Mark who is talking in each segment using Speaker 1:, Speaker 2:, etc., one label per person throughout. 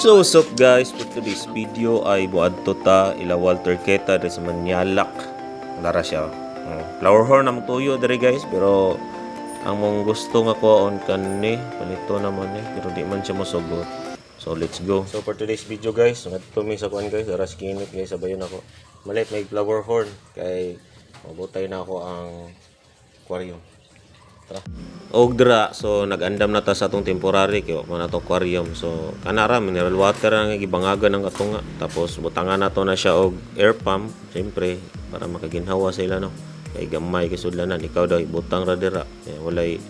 Speaker 1: So what's up guys, for today's video ay buadto ta ila Walter Keta dari sa Manyalak. Lara siya. Mm, Flower horn na tuyo diri guys, pero ang mong gusto nga kuhaon kanni, palito naman eh, pero di man siya mosugot. So let's go. So for today's video guys, ngadto mi sa kuan guys, aras kinit guys, sabayon ako. Malit may flower horn kay mabutay na ako ang aquarium. Tara. Og dra, so nag-andam na ta sa atong temporary kay man ato aquarium. So kanara mineral water ang gibangagan ng katunga. Tapos butangan nato na siya og air pump, siyempre para makaginhawa sa ila no. Kay gamay kay sudlanan ikaw daw ibutang ra dira. Kay walay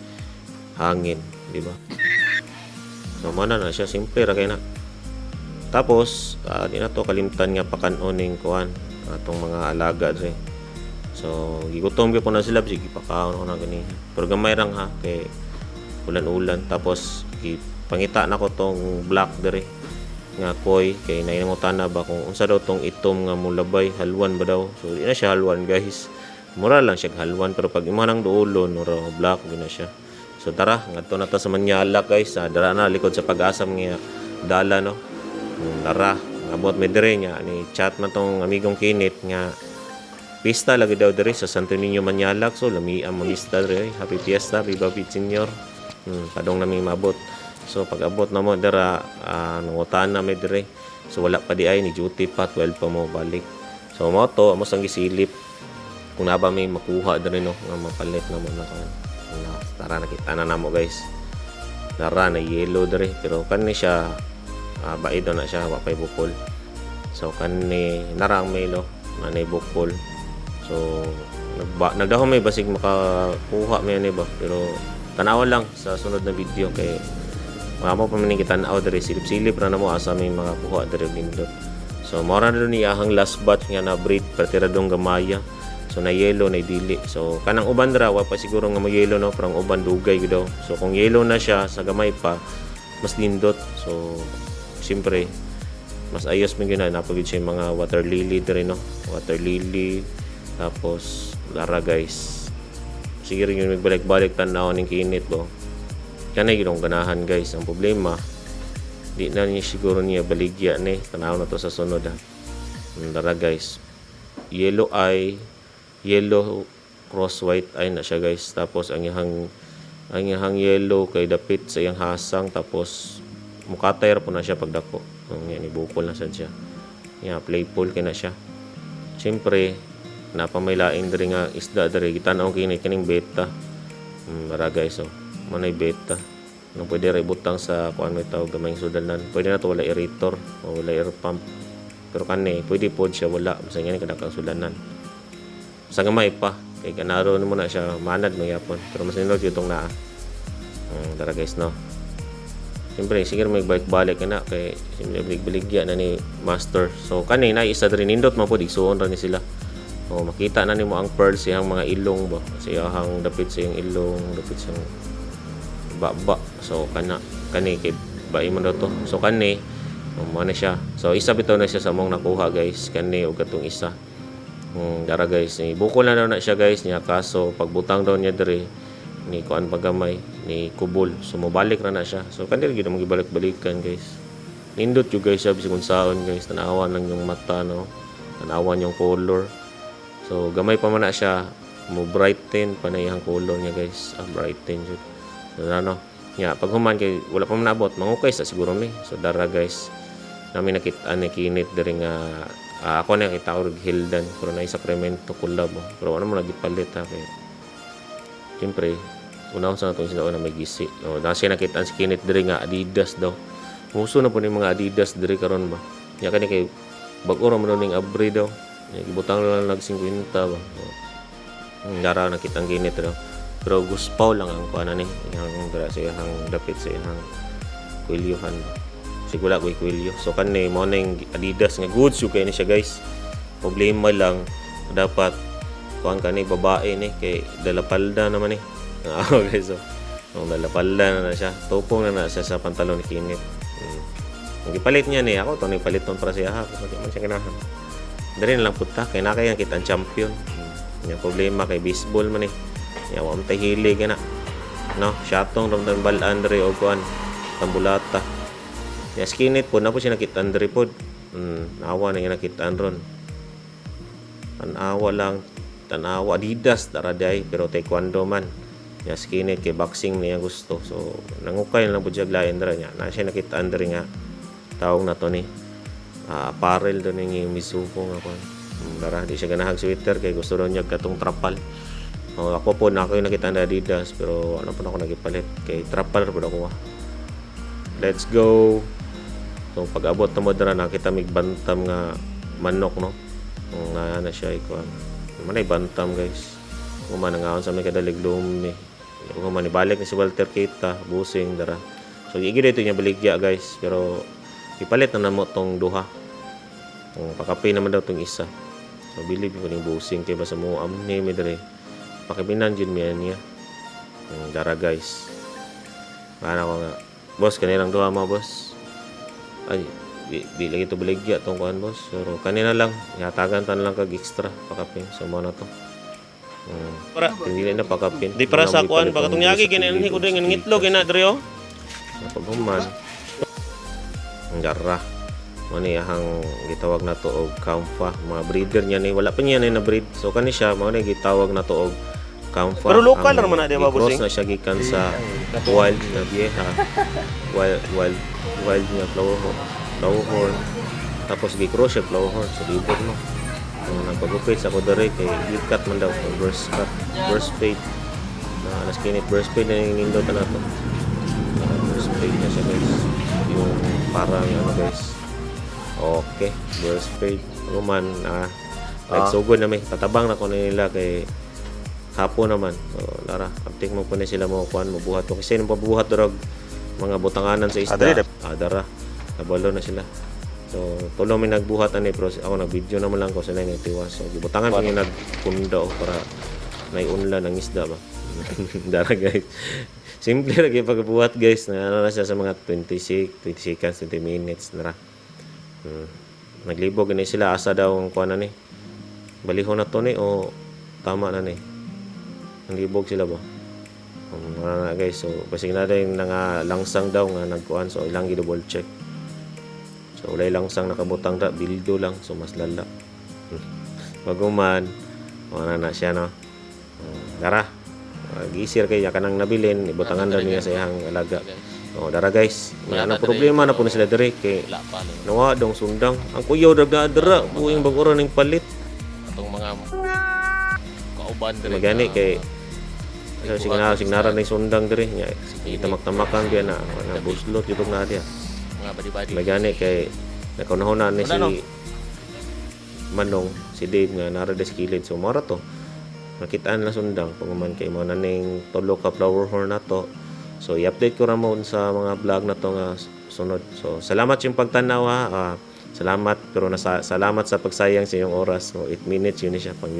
Speaker 1: hangin, di ba? So mana na siya simple ra kay na. Tapos ah, di na to kalimtan nga pakanon kuan atong mga alaga dre. So, gigutom ko po na sila, sige, pakaon ko na gani. Pero gamay rang ha, kay ulan-ulan. Tapos, gi- pangita na ko tong black dere nga koy kay nainamutan na ba kung unsa daw tong itom nga mulabay. Halwan ba daw? So di na siya halwan guys. Mura lang siya halwan pero pag imo nang duolon mura black di na siya. So tara ngadto na ta sa Manyala guys. Sa dara na likod sa pag-asam nga dala no? Tara abot mi dire nya ni chat man tong amigong kinit nga Pista lagi daw diri sa Santo Niño Manyalak. So, lami ang mamista diri. Happy Fiesta, Viva Pit Senior. Hmm, padong nami mabot. So, pag abot na mo dira, uh, nangutaan na may diri. So, wala pa di ay, ni duty pa, 12 pa mo balik. So, mo to, amo sang gisilip. Kung na ba may makuha diri no, nga mapalit na mo na kan. Na, tara nakita na namo guys. Tara na yellow diri, pero kan ni siya uh, baido na siya, wa pay bukol. So, kan ni narang melo, nanay bukol. So, nagba, nagdahon may basig makakuha may ano ba. Pero, tanawa lang sa sunod na video kay mga mo pa man kita tanaw diri silip-silip ra na mo asa may mga kuha diri bindot. So, mora na doon iyahang last batch nga na breed partiradong gamaya. So, na yellow na dili. So, kanang uban ra wa pa siguro nga mo yellow no, parang uban dugay daw. So, kung yellow na siya sa gamay pa, mas lindot. So, siyempre, mas ayos man gyud na napagid siya mga water lily diri no. Water lily, tapos, lara guys. Sige rin yung magbalik-balik tanaw ng kinit bo. Kanay yun ang ganahan guys. Ang problema, di na niya siguro niya baligya ni. Tanaw na to sa sunod ha. Ang Lara guys. Yellow eye, yellow cross white eye na siya guys. Tapos ang ihang ang ihang yellow kay dapit sa iyang hasang tapos mukatayar po na siya pagdako. Ang yan ibukol na siya. Yeah, playful kay na siya. Siyempre, napamailain diri nga isda diri. Gitanaw kini kining beta. Mm, para guys so manay beta. Nang pwede ra ibutang sa kuan may tawag gamay sudalan. Pwede na to wala aerator o wala air pump. Pero kani pwede pod siya wala. Basta nga kada kang sudanan sa gamay pa kay kanaro mo na siya manad mo yapon pero mas nindot yung tong naa. Um, tara guys no. Siyempre, sige may balik-balik na. Kay siyempre bilig-biligya na ni master. So kanina isa diri nindot man po igsuon ra ni sila. O makita na nimo ang pearl siyang mga ilong ba. Siyang dapit sa iyang ilong, dapit sa baba. So kana kani kay bai man daw to. So kani mo na siya. So isa bitaw na siya sa mong nakuha guys. Kani og katong isa. Hmm, dara guys, ni bukol na daw na siya guys niya kaso pagbutang daw niya diri ni kuan pagamay ni kubol so mobalik ra na siya so kanil gid mo gibalik-balikan guys nindot yung guys sabi kung saon guys tanawan lang yung mata no tanawan yung color so gamay pa man na siya mo brighten pa na iyang color niya guys ah, brighten jud so ano nya pag human kay wala pa man nabot mangukay sa siguro mi so dara guys namin nakita ni kinit diri nga ah, ako na kita og Hildan pero na Sacramento collab oh. pero ano mo nagipalit ha kay Siyempre, una sa nato sila na may gisi. No, na siya nakita si Kinit diri nga Adidas daw. Muso na po ni mga Adidas diri karon ba. Nya kani kay bag-o ra man ning abri daw. Gibutang lang nag 50 ba. Ang dara nakita ang Kinit daw. Pero guspaw lang ang kuana ni yang dara sa iyang dapit sa iyang kwilyohan. Sigura ko kwilyo. So kani mo ning Adidas nga goods yung kay ni siya guys. Problema lang dapat kuan kani babae ni kay dalapalda naman ni. Ah, okay so. Nung dalapalda na na siya. Tupong na na siya sa pantalon ni Kinit. Hmm. Ang gipalit niya ni ako to ni palit para siya ha. Kasi man siya ganahan. Dali na lang puta kay na kaya kita ang champion. Hmm. Yung problema kay baseball man ni. Yung wa tay hili ka na. No, shatong ram tan balan diri og kuan tambulata. Ya skinit po na po siya nakitaan diri pod. Mm, nawa na niya nakitaan ron. Tanawa lang, tanawa Adidas daraday pero taekwondo man. Ya skinit kay boxing niya gusto. So nangukay na lang po siya dira niya. Na siya nakitaan diri nga tawag na to ni ah, apparel do ni Mizuko nga kon. Mm, Dara di siya ganahag sweater kay gusto daw niya katong trapal. Oh, ako po na ako yung nakita na Adidas pero ano po na ako nagipalit kay trapal po ako. Let's go. So pag abot na mo dira nakita mig bantam nga manok no. Nga na siya ikuan. Manay bantam guys. Kung man nga sa may kadalig lumi. Kung man ibalik ni si Walter Kita, busing dara. So igi dito niya baligya guys pero ipalit na namo tong duha. Kung pakapay naman daw tong isa. So believe ko ning busing kay basta mo am ni mi dire. Pakibinan jud mi niya. Mm, dara guys. Mana ko nga. Boss kanilang duha mo boss. Ay, di, di lagi to baligya tong kuan boss. Pero kanina lang yatagan tan lang kag extra pakapin so mo na to. Hmm.
Speaker 2: Para
Speaker 1: Hindi na pakapin.
Speaker 2: di para sa kuan baka
Speaker 1: ang
Speaker 2: tong yagi
Speaker 1: kilid,
Speaker 2: ko
Speaker 1: boss.
Speaker 2: din ngitlog ina oh.
Speaker 1: Napaguman. Ang dara. Mani ahang gitawag na to og kamfa. Mga breeder niya ni wala pa niya na breed. So kani siya mao ni gitawag na to og kamfa.
Speaker 2: Pero local
Speaker 1: Ang
Speaker 2: naman na, di ba, bossing?
Speaker 1: na siya gikan sa wild na vieja. Wild wild wild nga flower flower horn. Tapos gi-cross siya flower horn sa libog no. Ang nagpagupit sa ko dere kay gikat man daw burst cut, burst fade. Na alas kinit burst fade na yung nindot na to. Uh, burst fade na siya guys. Yung parang ano guys. Okay, burst fade. Ruman, ah, like sugod na may tatabang na ko na nila kay hapon naman. So, lara, uptik mo po na sila mo kuan mo buhat ko. Kasi nung pabuhat dorog mga butanganan sa isda.
Speaker 2: Adre,
Speaker 1: Ah, dara. Kabalo na sila. So, tulo may nagbuhat ani pero ako nag-video naman lang ko sa nang itiwas. So, gibutangan ko yung nagpundo para naiunla ng isda ba. dara guys. Simple ra gyud pagbuhat guys na ano na siya sa mga 26, 20 seconds, 20 minutes na ra. Hmm. Naglibog ni sila asa daw ang kuan ni. Balihon na to ni o tama na ni. Naglibog sila ba? Um, na guys. So, basig na rin nga langsang daw nga nagkuan. So, ilang double check. So, ulay langsang nakabutang da. Bildo lang. So, mas lala. Baguman. Wala na siya, no? Um, dara. Uh, gisir kay kanang nabilin. Ibutangan daw niya sa iyang alaga. O, dara guys. Wala na problema na po na sila dire. Kay
Speaker 3: Wala pa no.
Speaker 1: nawa dong sundang. Ang kuyaw daga dara. Buing baguran ng palit.
Speaker 3: Atong mga kauban diri.
Speaker 1: Magani
Speaker 3: na-
Speaker 1: kay So, signal, signaran ng sundang diri nya. Itamak-tamakan biya na na buslot yung na dia.
Speaker 3: mga badi-badi.
Speaker 1: Magani kay nakunahon na ni si? Manong si Dave nga nara des kilid so mora to. Nakitaan lang sundang pagman kay mo na ning tulo ka flower horn na to. So i-update ko ra mo sa mga vlog na to nga sunod. So salamat yung pagtanaw ha. Ah, salamat pero nasa salamat sa pagsayang sa iyong oras. So 8 minutes yun siya pang